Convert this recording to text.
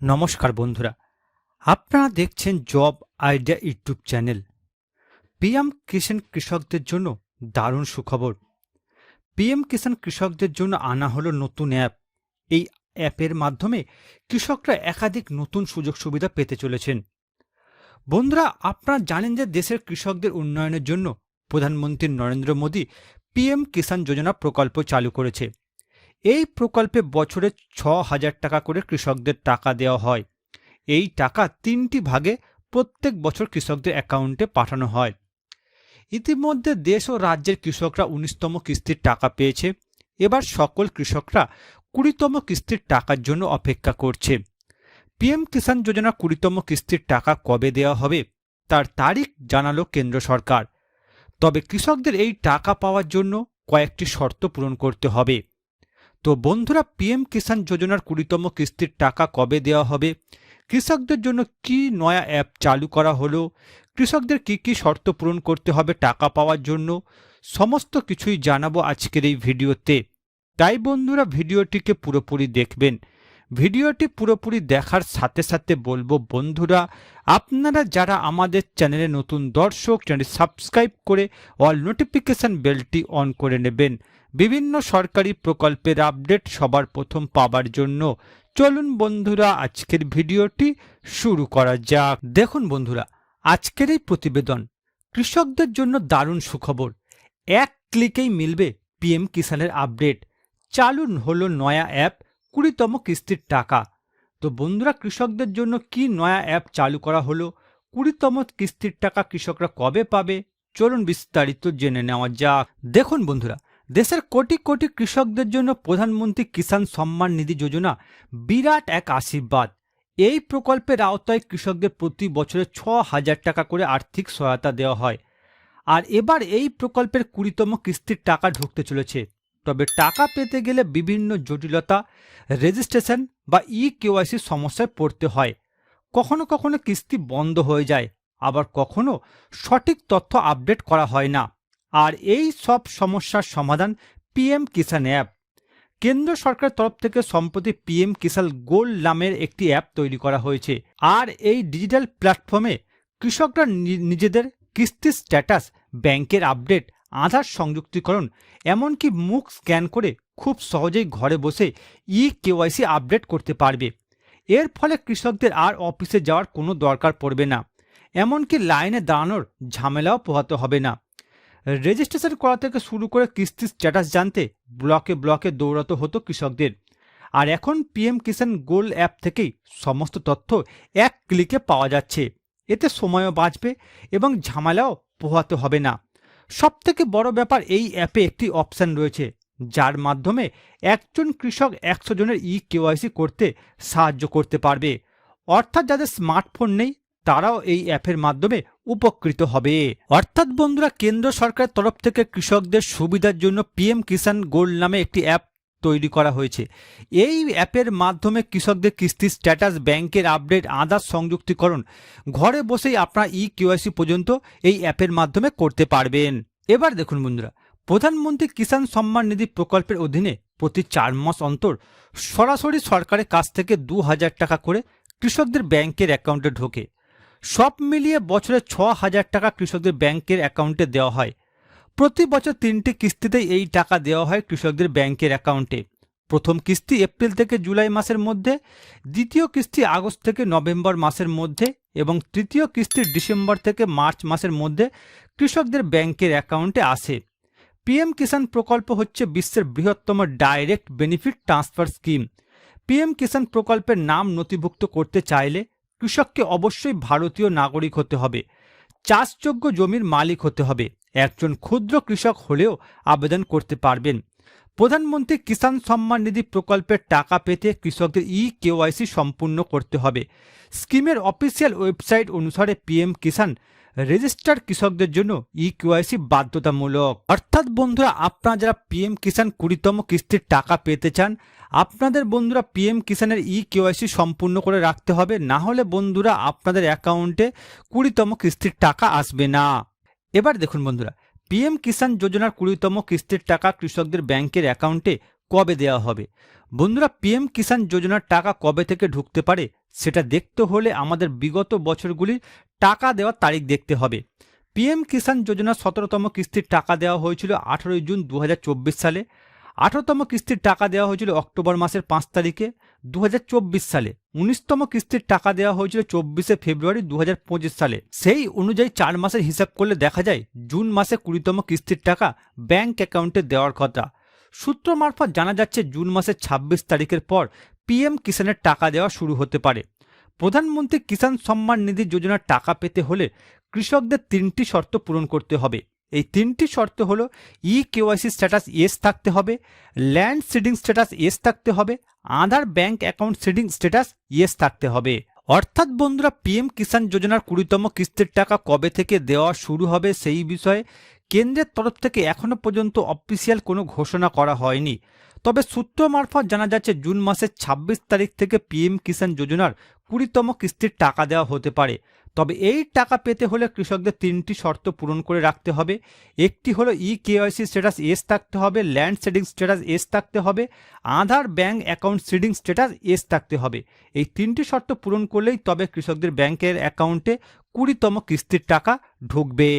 নমস্কার বন্ধুরা, আপনারা দেখছেন job idea YouTube channel. PM Kisan কৃষকদের জন্য দারুণ সুখবর। পিএম কিষাণ কৃষকদের জন্য আনা হলো নতুন অ্যাপ। এই অ্যাপের মাধ্যমে কৃষকরা একাধিক নতুন সুযোগ সুবিধা পেতে চলেছেন। বন্ধুরা, আপনারা জানেন যে দেশের কৃষকদের উন্নয়নের জন্য প্রধানমন্ত্রী নরেন্দ্র মোদী পিএম কিষাণ যোজনা প্রকল্প চালু করেছে। এই প্রকল্পে বছরে ছ হাজার টাকা করে কৃষকদের টাকা দেওয়া হয়। এই টাকা তিনটি ভাগে প্রত্যেক বছর কৃষকদের অ্যাকাউন্টে পাঠানো হয়। ইতিমধ্যে দেশ ও রাজ্যের কৃষকরা উনিশতম কিস্তির টাকা পেয়েছে। এবার সকল কৃষকরা কুড়িতম কিস্তির টাকার জন্য অপেক্ষা করছে। পিএম কিষাণ যোজনা কুড়িতম কিস্তির টাকা কবে দেওয়া হবে, তার তারিখ জানালো কেন্দ্র সরকার। তবে কৃষকদের এই টাকা পাওয়ার জন্য কয়েকটি শর্ত পূরণ করতে হবে। তো বন্ধুরা, পিএম কিষাণ যোজনার কুড়িতম কিস্তির টাকা কবে দেওয়া হবে? কৃষকদের জন্য কি নয়া অ্যাপ চালু করা হলো? কৃষকদের কি কি শর্ত পূরণ করতে হবে টাকা পাওয়ার জন্য? সমস্ত কিছুই জানাব আজকের এই ভিডিওতে। তাই বন্ধুরা, ভিডিওটিকে পুরোপুরি দেখবেন। ভিডিওটি পুরোপুরি দেখার সাথে সাথে বলব, বন্ধুরা, আপনারা যারা আমাদের চ্যানেলে নতুন দর্শক চ্যানেল সাবস্ক্রাইব করে অল নোটিফিকেশন বেলটি অন করে নেবেন। বিভিন্ন সরকারি প্রকল্পের আপডেট সবার প্রথম পাবার জন্য চলুন বন্ধুরা, আজকের ভিডিওটি শুরু করা যাক। দেখুন বন্ধুরা, আজকের এই প্রতিবেদন কৃষকদের জন্য দারুণ সুখবর। এক ক্লিকেই মিলবে পিএম কিষানের আপডেট। চালু হলো নয়া অ্যাপ কুড়িতম কিস্তির টাকা। তো বন্ধুরা, কৃষকদের জন্য কি নয়া অ্যাপ চালু করা হলো? কুড়িতম কিস্তির টাকা কৃষকরা কবে পাবে? চলুন বিস্তারিত জেনে নেওয়া যাক। দেখুন বন্ধুরা, দেশের কোটি কোটি কৃষকদের জন্য প্রধানমন্ত্রী কিষাণ সম্মান নিধি যোজনা বিরাট এক আশীর্বাদ। এই প্রকল্পের আওতায় কৃষকদের প্রতি বছরে ছ হাজার টাকা করে আর্থিক সহায়তা দেওয়া হয়। আর এবার এই প্রকল্পের কুড়িতম কিস্তির টাকা ঢুকতে চলেছে। তবে টাকা পেতে গেলে বিভিন্ন জটিলতা, রেজিস্ট্রেশন বা ই কেওয়াইসি সমস্যায় পড়তে হয়। কখনো কখনো কিস্তি বন্ধ হয়ে যায়, আবার কখনো সঠিক তথ্য আপডেট করা হয় না। আর এই সব সমস্যার সমাধান পিএম কিষাণ অ্যাপ। কেন্দ্র সরকারের তরফ থেকে সম্প্রতি পিএম কিষাণ গোল্ড নামের একটি অ্যাপ তৈরি করা হয়েছে। আর এই ডিজিটাল প্ল্যাটফর্মে কৃষকরা নিজেদের কিস্তির স্ট্যাটাস ব্যাংকের আপডেট আধার সংযুক্তিকরণ, এমনকি মুখ স্ক্যান করে খুব সহজেই ঘরে বসে ই কেওয়াইসি আপডেট করতে পারবে। এর ফলে কৃষকদের আর অফিসে যাওয়ার কোনো দরকার পড়বে না। এমনকি লাইনে দাঁড়ানোর ঝামেলাও পোহাতে হবে না। রেজিস্ট্রেশন করা থেকে শুরু করে কিস্তির স্ট্যাটাস জানতে ব্লকে ব্লকে দৌড়াতে হতো কৃষকদের। আর এখন পিএম কিষাণ গোল অ্যাপ থেকেই সমস্ত তথ্য এক ক্লিকে পাওয়া যাচ্ছে। এতে সময়ও বাঁচবে এবং ঝামেলাও পোহাতে হবে না। সবথেকে বড় ব্যাপার এই অ্যাপে একটি অপশান রয়েছে, যার মাধ্যমে একজন কৃষক একশো জনের ই কেওয়াইসি করতে সাহায্য করতে পারবে। অর্থাৎ যাদের স্মার্টফোন নেই, তারাও এই অ্যাপের মাধ্যমে উপকৃত হবে। অর্থাৎ বন্ধুরা, কেন্দ্র সরকারের তরফ থেকে কৃষকদের সুবিধার জন্য পিএম কিষান গোল্ড নামে একটি অ্যাপ তৈরি করা হয়েছে। এই অ্যাপের মাধ্যমে কৃষকদের কিস্তির স্ট্যাটাস, ব্যাংকের আপডেট, আধার সংযুক্তিকরণ, ঘরে বসেই আপনারা ই কেওয়াইসি পর্যন্ত এই অ্যাপের মাধ্যমে করতে পারবেন। এবার দেখুন বন্ধুরা, প্রধানমন্ত্রী কিষাণ সম্মান নিধি প্রকল্পের অধীনে প্রতি চার মাস অন্তর সরাসরি সরকারের কাছ থেকে দু হাজার টাকা করে কৃষকদের ব্যাংকের অ্যাকাউন্টে ঢোকে। সব মিলিয়ে বছরে ছ হাজার টাকা কৃষকদের ব্যাংকের অ্যাকাউন্টে দেওয়া হয়। প্রতি বছর তিনটি কিস্তিতেই এই টাকা দেওয়া হয় কৃষকদের ব্যাংকের অ্যাকাউন্টে। প্রথম কিস্তি এপ্রিল থেকে জুলাই মাসের মধ্যে, দ্বিতীয় কিস্তি আগস্ট থেকে নভেম্বর মাসের মধ্যে এবং তৃতীয় কিস্তি ডিসেম্বর থেকে মার্চ মাসের মধ্যে কৃষকদের ব্যাংকের অ্যাকাউন্টে আসে। পিএম কিষাণ প্রকল্প হচ্ছে বিশ্বের বৃহত্তম direct benefit transfer scheme. PM Kisan প্রকল্পের নাম নথিভুক্ত করতে চাইলে কৃষককে অবশ্যই ভারতীয় নাগরিক হতে হবে, চাষযোগ্য জমির মালিক হতে হবে। একজন ক্ষুদ্র কৃষক হলেও আবেদন করতে পারবেন। প্রধানমন্ত্রী কিষাণ সম্মান নিধি প্রকল্পের টাকা পেতে কৃষকদের ই কেওয়াইসি সম্পূর্ণ করতে হবে। স্কিমের অফিসিয়াল ওয়েবসাইট অনুসারে পিএম কিষাণ রেজিস্টার্ড কৃষকদের জন্য ই কেওয়াইসি বাধ্যতামূলক। অর্থাৎ বন্ধুরা, আপনারা যারা পিএম কিষাণ কুড়িতম কিস্তির টাকা পেতে চান, আপনাদের বন্ধুরা পিএম কিষাণের ই কেওয়াইসি সম্পূর্ণ করে রাখতে হবে। না হলে বন্ধুরা, আপনাদের অ্যাকাউন্টে কুড়িতম কিস্তির টাকা আসবে না। এবার দেখুন বন্ধুরা, পিএম কিষাণ যোজনার কুড়িতম কিস্তির টাকা কৃষকদের ব্যাংকের অ্যাকাউন্টে কবে দেওয়া হবে? বন্ধুরা, পিএম কিষাণ যোজনার টাকা কবে থেকে ঢুকতে পারে সেটা দেখতে হলে আমাদের বিগত বছরগুলির টাকা দেওয়ার তারিখ দেখতে হবে। পিএম কিষাণ যোজনার সতেরোতম কিস্তির টাকা দেওয়া হয়েছিল আঠেরোই জুন দু হাজার চব্বিশ সালে। আঠারোতম কিস্তির টাকা দেওয়া হয়েছিল অক্টোবর মাসের পাঁচ তারিখে দু হাজার চব্বিশ সালে। উনিশতম কিস্তির টাকা দেওয়া হয়েছিল চব্বিশে ফেব্রুয়ারি দু হাজার পঁচিশ সালে। সেই অনুযায়ী চার মাসের হিসাব করলে দেখা যায় জুন মাসে কুড়িতম কিস্তির টাকা ব্যাংক অ্যাকাউন্টে দেওয়ার কথা। সূত্র মারফত জানা যাচ্ছে জুন মাসের ২৬ তারিখের পর পিএম কিষাণের টাকা দেওয়া শুরু হতে পারে। প্রধানমন্ত্রী কিষাণ সম্মান নিধি যোজনার টাকা পেতে হলে কৃষকদের তিনটি শর্ত পূরণ করতে হবে। এই তিনটি শর্ত হলো ই কেওয়াইসি স্ট্যাটাস এস থাকতে হবে ল্যান্ড সিডিং স্ট্যাটাস এস থাকতে হবে, Aadhaar bank account seeding status yes থাকতে হবে। অর্থাৎ বন্ধুরা পিএম কিষাণ যোজনার কুড়িতম কিস্তির টাকা কবে থেকে দেওয়া শুরু হবে সেই বিষয়ে কেন্দ্রের তরফ থেকে এখনও পর্যন্ত অফিসিয়াল কোনো ঘোষণা করা হয়নি। তবে সূত্র মারফত জানা যাচ্ছে, জুন মাসের ২৬ তারিখ থেকে পিএম কিষাণ যোজনার কুড়িতম কিস্তির টাকা দেওয়া হতে পারে। তবে এই টাকা পেতে হলে কৃষকদের তিনটি শর্ত পূরণ করে রাখতে হবে। একটি হলো ই কেওয়াইসি স্ট্যাটাস এস থাকতে হবে, ল্যান্ড সেডিং স্ট্যাটাস এস থাকতে হবে, Aadhaar bank account seeding status yes থাকতে হবে। এই তিনটি শর্ত পূরণ করলেই তবে কৃষকদের ব্যাংকের অ্যাকাউন্টে কুড়িতম কিস্তির টাকা ঢুকবে।